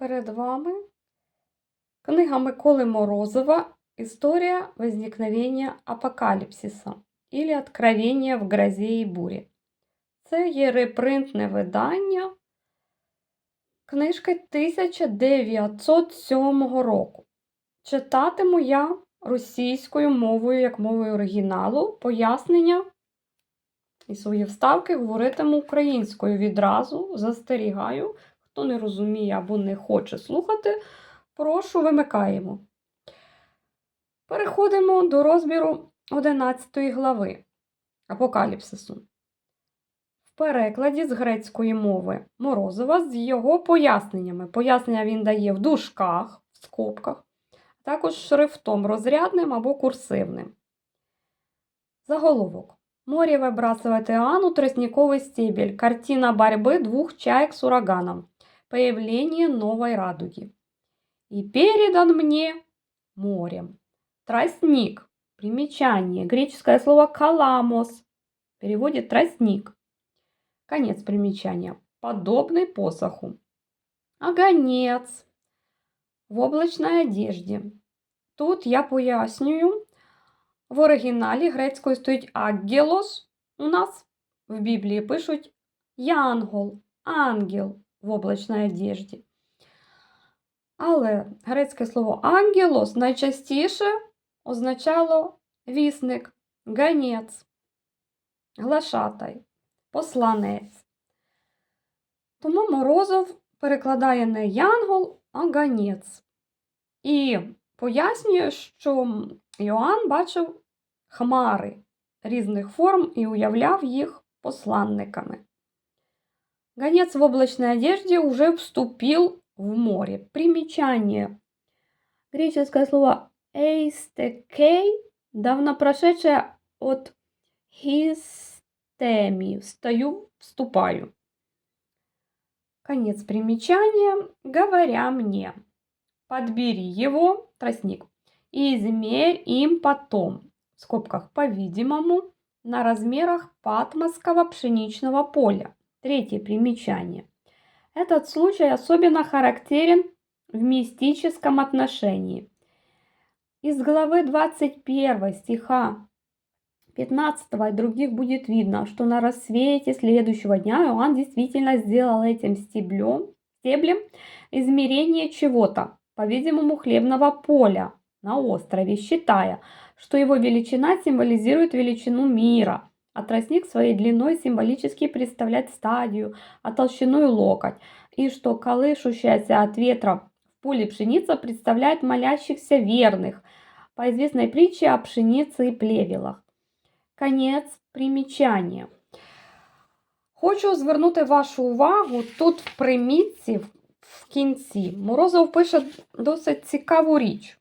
перед вами книга Миколи Морозова «История возникновения апокалипсиса» или «Откровение в грозе і бурі». Це є репринтне видання книжки 1907 року. Читатиму я російською мовою, як мовою оригіналу, пояснення і свої вставки говоритиму українською відразу. Застерігаю, хто не розуміє або не хоче слухати, прошу вимикаємо. Переходимо до розбіру 11 глави Апокаліпсису. В перекладі з грецької мови Морозова з його поясненнями. Пояснення він дає в дужках, в скобках, а також шрифтом розрядним або курсивним. Заголовок. Море выбрасывает Иоанну тростниковый стебель. Картина борьбы двух чаек с ураганом. Появление новой радуги. И передан мне морем. Тростник. Примечание. Греческое слово «каламос» переводит «тростник». Конец примечания. Подобный посоху. Огонец. В облачной одежде. Тут я пояснюю, в оригіналі грецькою стоїть аггелос. У нас в Біблії пишуть янгол, ангел В облачній одежді. Але грецьке слово ангелос найчастіше означало вісник, ганець, глашатай, посланець. Тому Морозов перекладає не янгол, а ганець. І пояснює, що Йоанн бачив хмари різних форм і уявляв їх посланниками. Гонец в облачной одежде уже вступил в море. Примечание. Греческое слово «эйстекей» давно прошедшее от «хистеми» – «встаю», «вступаю». Конец примечания. Говоря мне, подбери его, тростник, и измерь им потом, в скобках по-видимому, на размерах патмосского пшеничного поля. Третье примечание. Этот случай особенно характерен в мистическом отношении. Из главы 21 стиха 15 и других будет видно, что на рассвете следующего дня Иоанн действительно сделал этим стеблем, стеблем измерение чего-то, по-видимому, хлебного поля на острове, считая, что его величина символизирует величину мира, а тростник своей длиной символически представляет стадию, а толщиной локоть, и что колышущаяся от ветра в поле пшеница представляет молящихся верных, по известной притче о пшенице и плевелах. Конец примічання. Хочу звернути вашу увагу тут в примітці в кінці. Морозов пише досить цікаву річ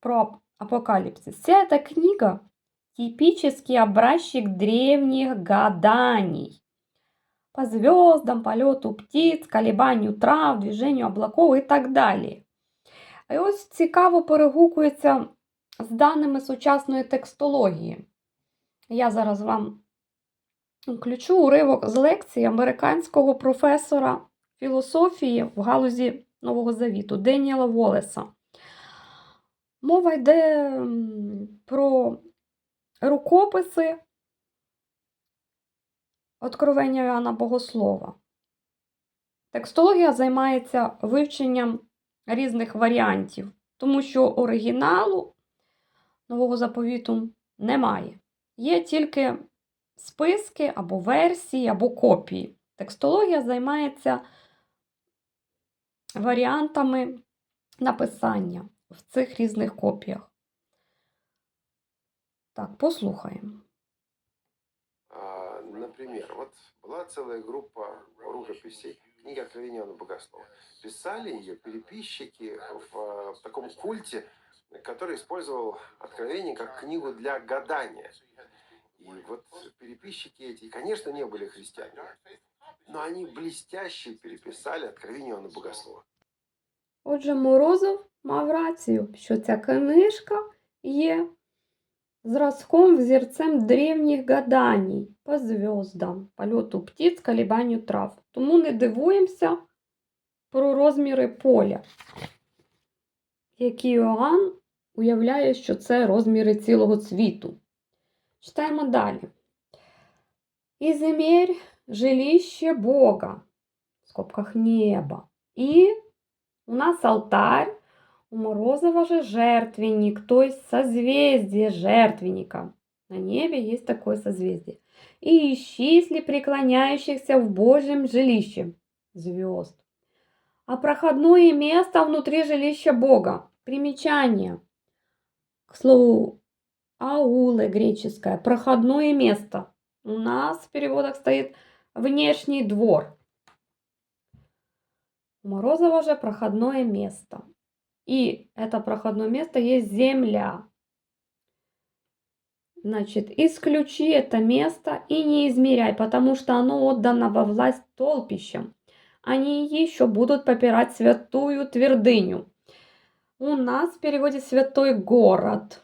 про апокалипсис. Вся эта книга – типический образчик древних гаданий. По звездам, полету птиц, колебанию трав, движению облаков і так далі. І ось цікаво перегукується з даними сучасної текстології. Я зараз вам включу уривок з лекції американського професора філософії в галузі Нового Завіту Деніела Волеса. Мова йде про рукописи Откровення Іоанна Богослова. Текстологія займається вивченням різних варіантів, тому що оригіналу нового заповіту немає. Є тільки списки або версії, або копії. Текстологія займається варіантами написання в цих різних копіях. Так, послухаємо. А, Например, вот была целая группа рукописей, книга Откровения Иоанна Богослова. Писали ее переписчики в, а, в таком культе, который использовал Откровение как книгу для гадания. И вот переписчики эти, конечно, не были христианами, но они блестяще переписали Откровение Иоанна Богослова. Отже, Морозов мав рацію, що ця книжка є Зразком взірцем древніх гаданій по зв'яздам, польоту птиць, колебанню трав. Тому не дивуємося, про розміри поля, які Іоанн уявляє, що це розміри цілого світу. Читаємо далі. «И замерь жилище Бога» в скобках неба. И у нас алтарь, у Морозова же жертвенник, то есть созвездие жертвенника. На небе есть такое созвездие. И исчисли преклоняющихся в Божьем жилище звезд. А проходное место внутри жилища Бога. Примечание. К слову, аулы греческое, проходное место. У нас в переводах стоит внешний двор. У Морозова же проходное место. И это проходное место есть земля. Значит, исключи это место и не измеряй, потому что оно отдано во власть толпищам. Они еще будут попирать святую твердыню. У нас в переводе святой город.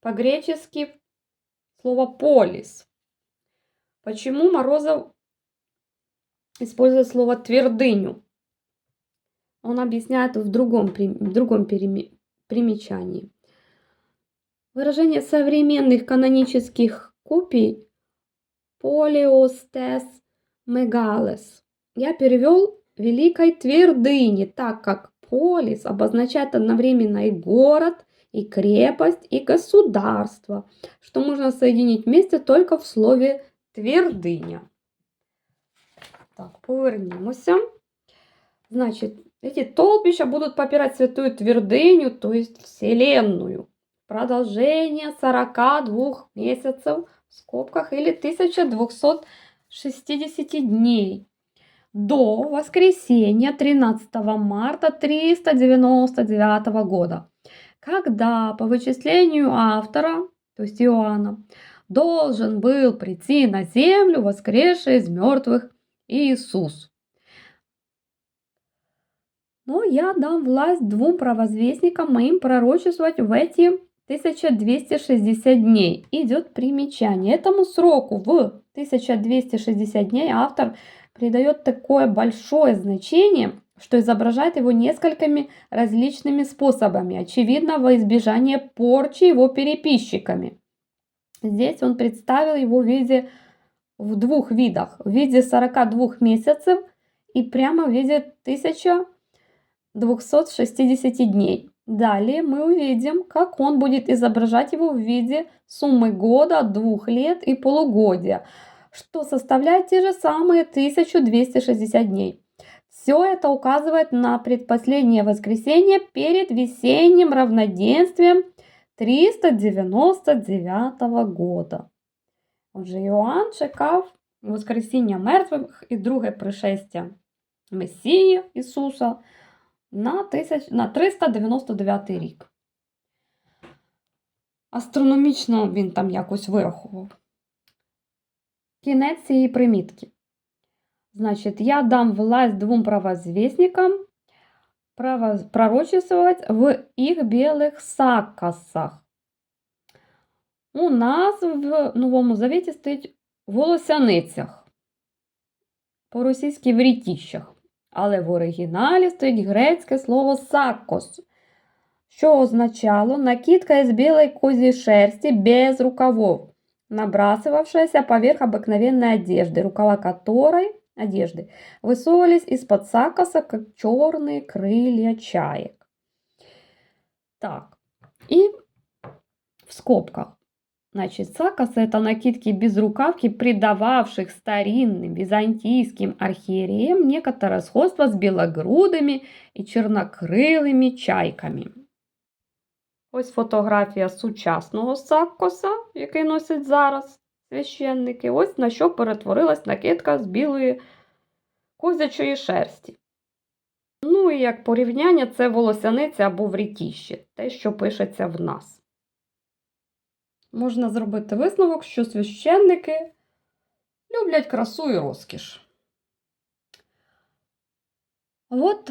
По-гречески слово полис. Почему Морозов использует слово твердыню? Он объясняет в другом, в другом примечании. Выражение современных канонических копий полиостес мегалес я перевел великой твердыни, так как полис обозначает одновременно и город, и крепость, и государство, что можно соединить вместе только в слове твердыня. Так, повернемося. Значит, эти толпища будут попирать святую твердыню, то есть Вселенную. Продолжение 42 месяцев в скобках или 1260 дней до воскресенья 13 марта 399 года, когда по вычислению автора, то есть Иоанна, должен был прийти на землю воскресший из мертвых Иисус. Но я дам власть двум провозвестникам моим пророчествовать в эти 1260 дней. Идет примечание. Этому сроку в 1260 дней автор придает такое большое значение, что изображает его несколькими различными способами, очевидно, во избежание порчи его переписчиками. Здесь он представил его в виде в двух видах. В виде 42 месяцев и прямо в виде 1260 дней. Далее мы увидим, как он будет изображать его в виде суммы года, двух лет и полугодия, что составляет те же самые 1260 дней. Все это указывает на предпоследнее воскресенье перед весенним равноденствием 399 года. Отже, Іоанн чекав Воскресіння мертвих і друге пришестя Месії Ісуса на, тисяч, на 399 рік. Астрономічно він там якось вирахував. Кінець цієї примітки. Значить, я дам власть двом правозвісникам пророчествовать в їх білих сакасах. У нас в Новому Завіті стоїть волосяницях, по-російськи в рітіщах. Але в оригіналі стоїть грецьке слово саккос, що означало накидка із білої козьей шерсти без рукавов, набрасывавшаяся поверх обыкновенной одежды, рукава которой одежды высовывались из-под сакоса, как черные крылья чаек. Так, и в скобках. Значит, сакосы – это накидки без рукавки, придававших старинным византийским архиереям некоторое сходство с белогрудыми і чорнокрилими чайками. Ось фотографія сучасного саккоса, який носять зараз священники. Ось на що перетворилась накидка з білої козячої шерсті. Ну і як порівняння, це волосяниця або врітіще, те, що пишеться в нас Можна зробити висновок, що священники люблять красу і розкіш. Вот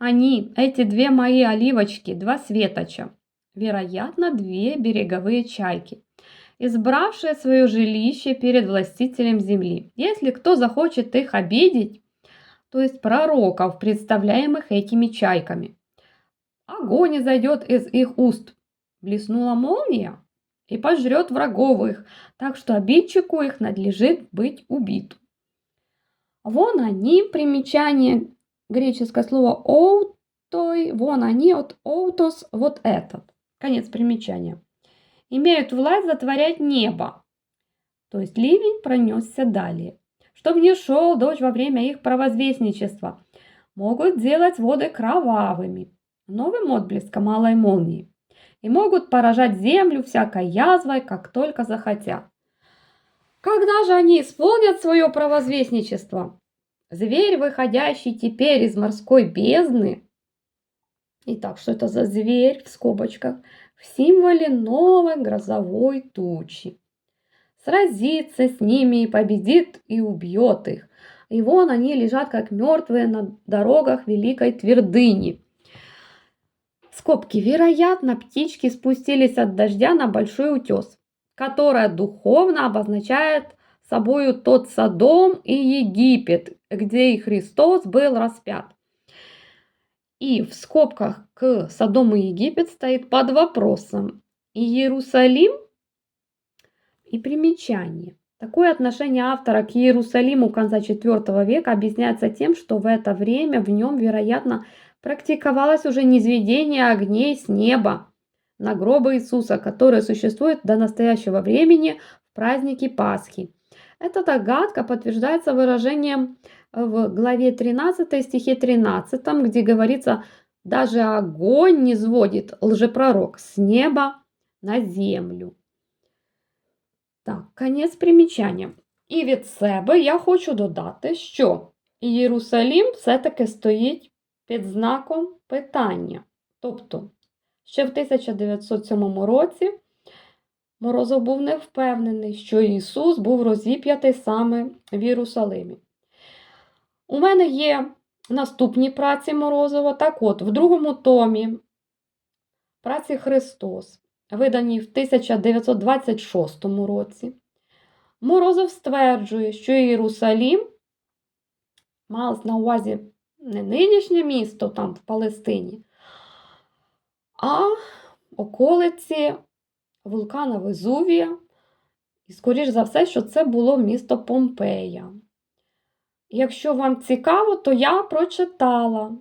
они, эти две мои оливочки, два светоча. Вероятно, две береговые чайки, избравшие свое жилище перед властителем земли. Если кто захочет их обидеть, то есть пророков, представляемых этими чайками. Огонь изойдет из их уст. Блеснула молния и пожрет врагов их, так что обидчику их надлежит быть убит. Вон они, примечание, греческое слово «оутой», вон они от «оутос», вот этот. Конец примечания. Имеют власть затворять небо. То есть ливень пронесся далее. Чтоб не шел дождь во время их провозвестничества. Могут делать воды кровавыми, новым отблеском малой молнии. И могут поражать землю всякой язвой, как только захотят. Когда же они исполнят свое провозвестничество? Зверь, выходящий теперь из морской бездны. Итак, что это за зверь в скобочках? В символе новой грозовой тучи. Сразится с ними и победит и убьет их. И вон они лежат, как мертвые на дорогах великой твердыни. Скобки. Вероятно, птички спустились от дождя на большой утес, которая духовно обозначает собою тот Содом и Египет, где и Христос был распят. И в скобках к Содому и Египет стоит под вопросом Иерусалим и примечание. Такое отношение автора к Иерусалиму конца IV века объясняется тем, что в это время в нем, вероятно, практиковалось уже низведение огней с неба на гробы Иисуса, которые существуют до настоящего времени в празднике Пасхи. Эта догадка подтверждается выражением в главе 13 стихе 13, где говорится «Даже огонь не сводит лжепророк с неба на землю». Так, конець примічання. І від себе я хочу додати, що Єрусалім все-таки стоїть під знаком питання. Тобто, ще в 1907 році Морозов був не впевнений, що Ісус був розіп'ятий саме в Єрусалимі. У мене є наступні праці Морозова. Так от, в другому томі праці Христос, видані в 1926 році, Морозов стверджує, що Єрусалім малось на увазі не нинішнє місто там в Палестині, а околиці вулкана Везувія. І, скоріш за все, що це було місто Помпея. Якщо вам цікаво, то я прочитала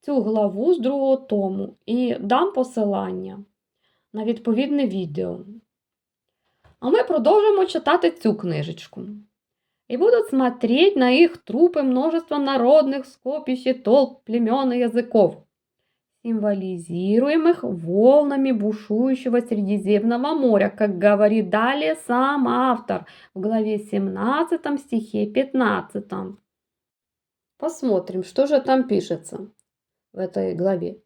цю главу з другого тому і дам посилання на відповідне відео. А ми продовжимо читати цю книжечку. И будут смотреть на их трупы множество народных скопищ и толп племен и языков, символизируемых волнами бушующего Средиземного моря, как говорит далее сам автор в главе 17 стихе 15. Посмотрим, что же там пишется в этой главе.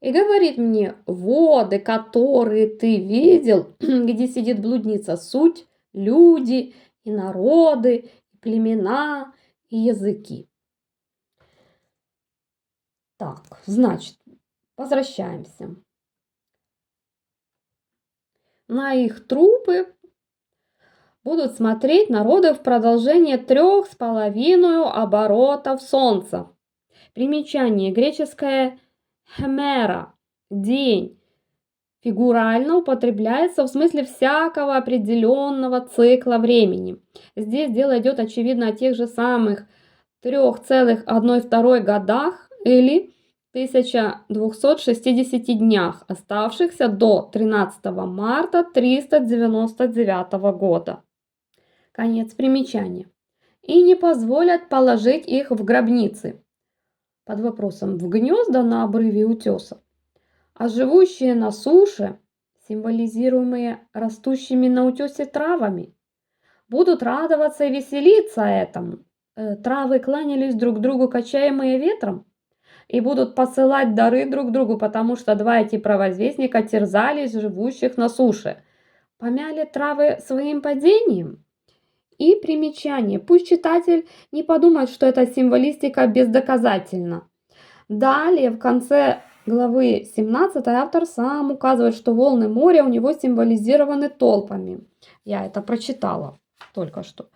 И говорит мне, воды, которые ты видел, где сидит блудница, суть, люди и народы, племена, и языки. Так, значит, Возвращаемся. На их трупы будут смотреть народы в продолжение трех с половиной оборотов Солнца. Примечание. Греческое хмера – день. Фигурально употребляется в смысле всякого определенного цикла времени. Здесь дело идет, очевидно, о тех же самых 3,1,2 годах или 1260 днях, оставшихся до 13 марта 399 года. Конец примечания. И не позволят положить их в гробницы. Под вопросом в гнезда на обрыве утеса. А живущие на суше, символизируемые растущими на утесе травами, будут радоваться и веселиться этому. Э, травы кланялись друг другу, качаемые ветром, и будут посылать дары друг другу, потому что два эти провозвестника терзались живущих на суше. Помяли травы своим падением? И примечание. Пусть читатель не подумает, что эта символистика бездоказательна. Далее, в конце главы 17 автор сам указывает, что волны моря у него символизированы толпами. Я это прочитала только что.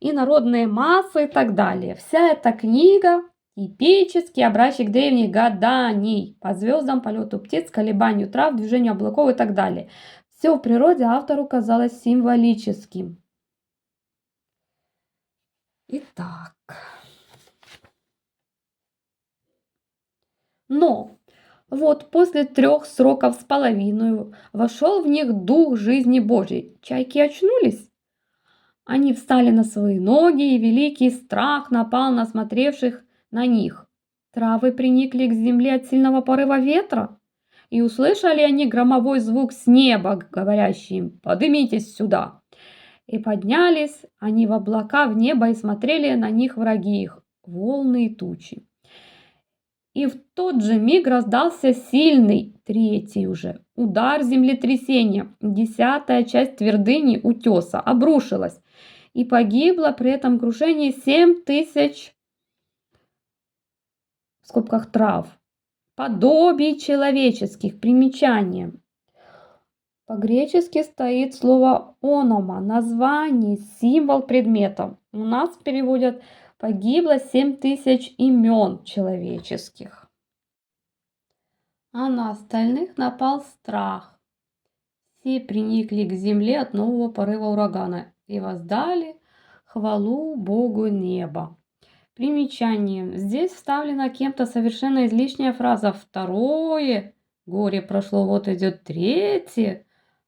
и народные массы и так далее. Вся эта книга типический образчик древних гаданий по звездам, полету птиц, колебанию трав, движению облаков и так далее. Все в природе автору казалось символическим. Итак. Но вот после трех сроков с половиной вошел в них дух жизни Божьей. Чайки очнулись. Они встали на свои ноги, и великий страх напал на смотревших на них. Травы приникли к земле от сильного порыва ветра, и услышали они громовой звук с неба, говорящий им «Подымитесь сюда!» И поднялись они в облака в небо и смотрели на них враги их, волны и тучи. И в тот же миг раздался сильный, третий уже, удар землетрясения. Десятая часть твердыни утеса обрушилась, и погибло при этом крушении семь тысяч в скобках трав, подобий человеческих, примечание. По-гречески стоит слово онома, название, символ предмета. У нас переводят погибло 7 тысяч имен человеческих. А на остальных напал страх. Все приникли к земле от нового порыва урагана и воздали хвалу Богу неба. Примечание. Здесь вставлена кем-то совершенно излишняя фраза «второе горе прошло, вот идет третье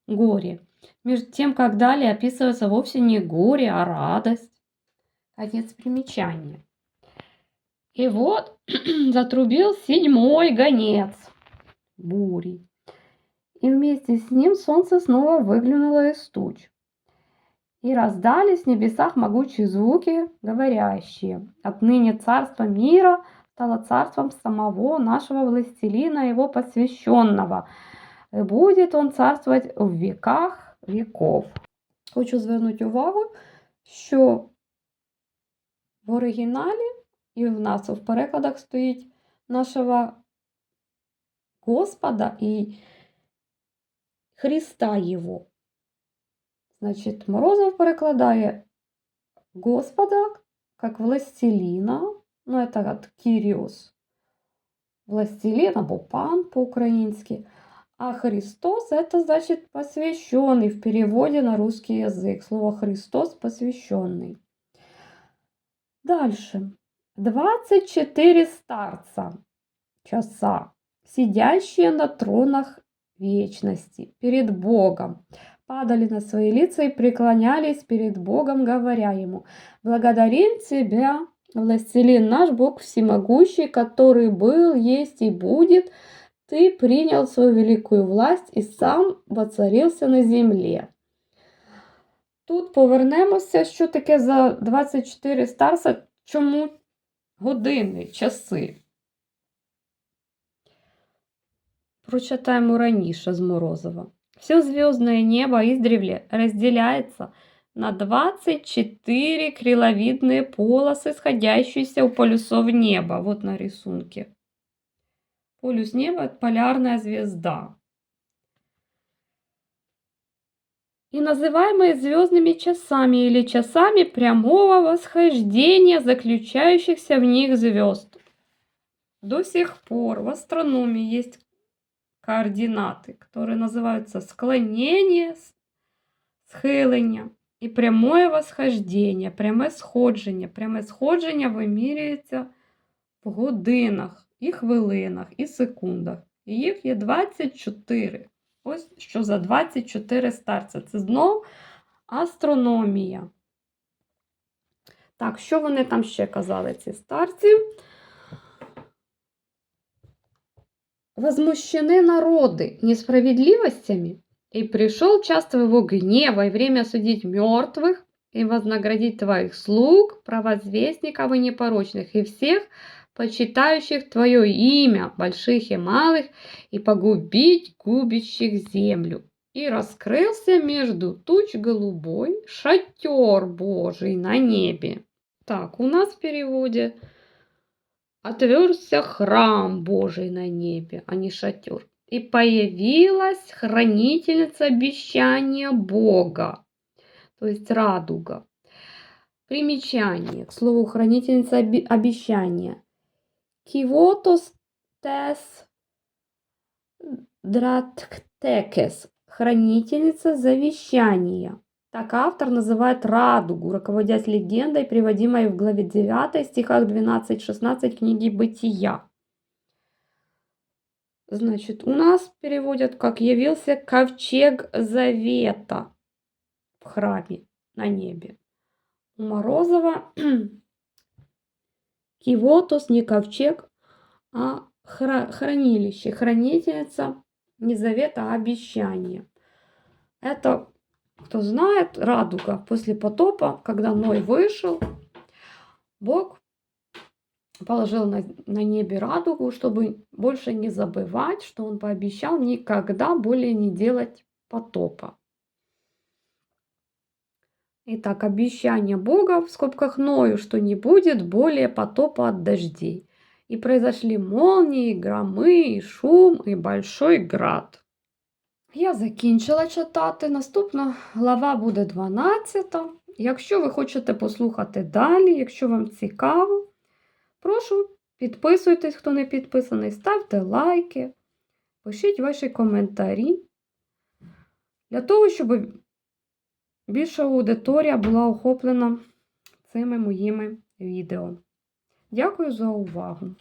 горе». Между тем, как далее описывается вовсе не горе, а радость. Конец примечания. И вот затрубил седьмой гонец бури. И вместе с ним солнце снова выглянуло из туч. И раздались в небесах могучие звуки, говорящие, «Отныне царство мира стало царством самого нашего властелина, его посвященного, и будет он царствовать в веках веков». Хочу звернути увагу, що в оригіналі і в нас в перекладах стоїть нашого Господа и Христа Его. Значит, Морозов перекладає Господа как властелина, ну это от Кириус, властелин або пан по-украински, а Христос это значит посвященный в переводе на русский язык. Слово Христос посвященный. Дальше. 24 старца часа, сидящие на тронах вечности перед Богом, падали на свои лица и преклонялись перед Богом, говоря ему, «Благодарим Тебя, властелин наш Бог всемогущий, который был, есть и будет, Ты принял свою великую власть и сам воцарился на земле». Тут повернемося, що таке за 24 старса, чому години, часи. Прочитаємо раніше з Морозова. Все звездное небо издревле разделяется на 24 криловидные полосы, сходящиеся у полюсов неба. Вот на рисунке. Полюс неба – это полярная звезда. и называемые звездными часами или часами прямого восхождения заключающихся в них звезд. До сих пор в астрономии есть координаты, которые называются склонение, схилення і прямое восхождение, пряме сходження. Пряме сходження вимірюється в годинах, і хвилинах, і секундах. І їх є 24. Ось що за 24 старця. Це знов астрономія. Так, що вони там ще казали, ці старці? Возмущены народы несправедливостями, и пришел час твоего гнева и время судить мертвых, и вознаградить твоих слуг, провозвестников и непорочных, и всех, почитающих Твое имя, больших и малых, и погубить губящих землю. И раскрылся между туч голубой шатер Божий на небе. Так, у нас в переводе отверзся храм Божий на небе, а не шатер. И появилась хранительница обещания Бога, то есть радуга. Примечание. К слову, хранительница обещания. Кивотос тес дратктекес. Хранительница завещания. Так автор называет радугу, руководясь легендой, приводимой в главе 9, стихах 12-16 книги «Бытия». Значит, у нас переводят, как явился ковчег завета в храме на небе. У Морозова Кивотос не ковчег, а хра- хранилище, хранительница не завета, а обещания. Это, кто знает, радуга после потопа, когда Ной вышел, Бог положил на, на небе радугу, чтобы больше не забывать, что он пообещал никогда более не делать потопа. Итак, обещание Бога в скобках Ною, что не будет более потопа от дождей. І произошли молнії, громи, і шум, і большой град. Я закінчила читати. Наступна глава буде 12. Якщо ви хочете послухати далі, якщо вам цікаво, прошу підписуйтесь, хто не підписаний, ставте лайки, пишіть ваші коментарі. Для того, щоб більша аудиторія була охоплена цими моїми відео. Дякую за увагу!